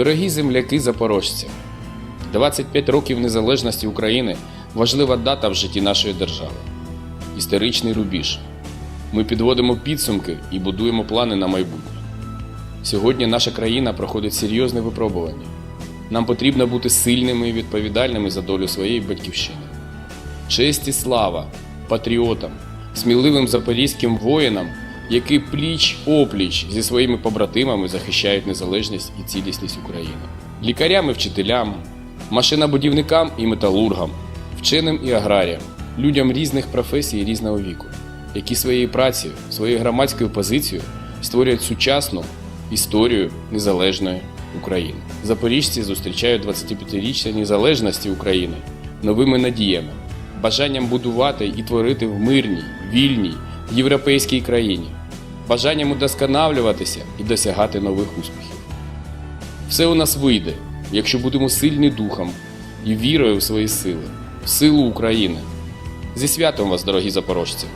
Дорогі земляки запорожці, 25 років незалежності України важлива дата в житті нашої держави. Історичний рубіж. Ми підводимо підсумки і будуємо плани на майбутнє. Сьогодні наша країна проходить серйозне випробування. Нам потрібно бути сильними і відповідальними за долю своєї батьківщини. Честь і слава патріотам, сміливим запорізьким воїнам, які пліч опліч зі своїми побратимами захищають незалежність і цілісність України, лікарям і вчителям, машинобудівникам і металургам, вченим і аграріям, людям різних професій і різного віку, які своєю працею, своєю громадською позицією створюють сучасну історію незалежної України. Запоріжці зустрічають 25-річчя незалежності України новими надіями, бажанням будувати і творити в мирній, вільній, європейській країні, бажанням удосконалюватися і досягати нових успіхів. Все у нас вийде, якщо будемо сильні духом і вірою в свої сили, в силу України. Зі святом вас, дорогі запорожці!